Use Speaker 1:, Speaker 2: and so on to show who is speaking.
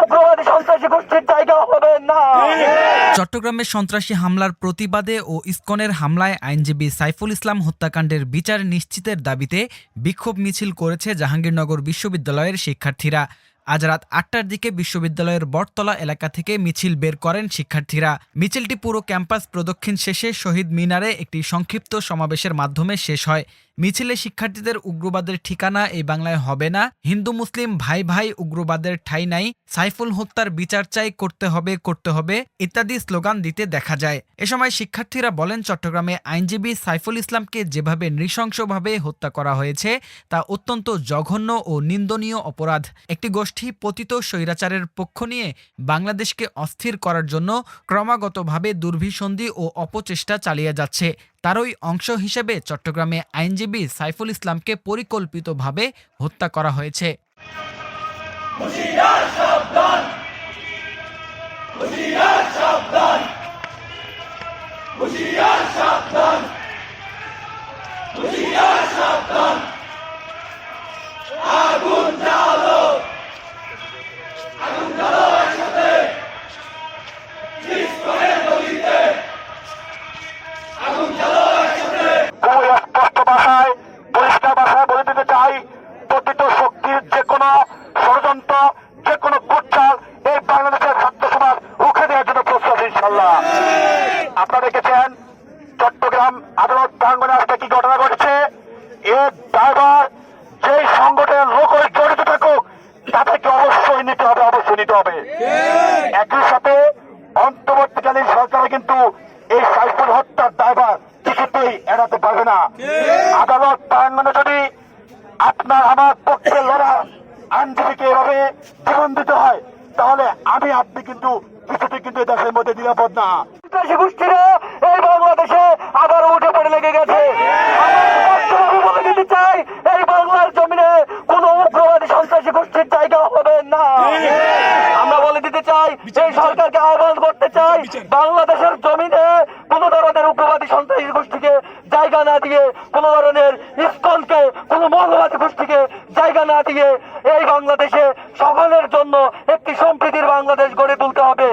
Speaker 1: উগ্রবাদী সন্ত্রাসী
Speaker 2: চট্টগ্রামে সন্ত্রাসী হামলার প্রতিবাদে ও ইসকনের হামলায় আইনজীবী সাইফুল ইসলাম হত্যাকাণ্ডের বিচার নিশ্চিতের দাবিতে বিক্ষোভ মিছিল করেছে জাহাঙ্গীরনগর বিশ্ববিদ্যালয়ের শিক্ষার্থীরা। আজ রাত আটটার দিকে বিশ্ববিদ্যালয়ের বটতলা এলাকা থেকে মিছিল বের করেন শিক্ষার্থীরা। মিছিলটি পুরো ক্যাম্পাস প্রদক্ষিণ শেষে শহীদ মিনারে একটি সংক্ষিপ্ত সমাবেশের মাধ্যমে শেষ হয়। মিছিলে শিক্ষার্থীদের উগ্রবাদের ঠিকানা এই বাংলায় হবে না। হিন্দু, মুসলিম, ভাই ভাই উগ্রবাদের ঠাঁই নাই। সাইফুল হত্যার বিচার চাই, করতে হবে করতে হবে, ইত্যাদি স্লোগান দিতে দেখা যায়। এ সময় শিক্ষার্থীরা বলেন, চট্টগ্রামে আইনজীবী সাইফুল ইসলামকে যেভাবে নৃশংসভাবে হত্যা করা হয়েছে, তা অত্যন্ত জঘন্য ও নিন্দনীয় অপরাধ। একটি গোষ্ঠী পতিত স্বৈরাচারের পক্ষ নিয়ে বাংলাদেশকে অস্থির করার জন্য ক্রমাগতভাবে দুর্ভিসন্ধি ও অপচেষ্টা চালিয়ে যাচ্ছে। তারই অংশ হিসেবে চট্টগ্রামে আইনজীবী সাইফুল ইসলামকে পরিকল্পিতভাবে হত্যা করা হয়েছে।
Speaker 1: দেখেছেন চট্টগ্রাম আদালত প্রাঙ্গনে আজকে কি ঘটনা ঘটছে? এর ড্রাইভার যে সংগঠনের লোক জড়িত থাকুক তাদেরকে অবশ্যই নিতে হবে, অবশ্যই নিতে হবে। একই সাথে অন্তর্বর্তীকালীন সরকার কিন্তু এই সাইফুল হত্যার দায়ভার কিছুতেই এড়াতে পারবে না। আদালত প্রাঙ্গনে যদি আপনার আমার পক্ষে লড়া আইনজীবীকে এভাবে জীবন দিতে হয়, তাহলে আমি আপনি কিন্তু কিছুতে কিন্তু দেশের মধ্যে নিরাপদ না। গোষ্ঠীরা এই বাংলাদেশে আবার উঠে পড়ে লেগে গেছে আমরা স্পষ্টভাবে বলে দিতে চাই এই বাংলার জমিনে কোন উগ্রবাদী সন্ত্রাসী গোষ্ঠীর জায়গা হবে না আমরা বলে দিতে চাই এই সরকারকে আহ্বান করতে চাই বাংলাদেশের জমিনে কোন ধরনের উগ্রবাদী সন্ত্রাসী গোষ্ঠীকে জায়গা না দিয়ে কোন ধরনের ইস্কনকে কোন মৌলবাদী গোষ্ঠীকে জায়গা না দিয়ে এই বাংলাদেশে সকলের জন্য একটি সম্প্রীতির বাংলাদেশ গড়ে তুলতে হবে।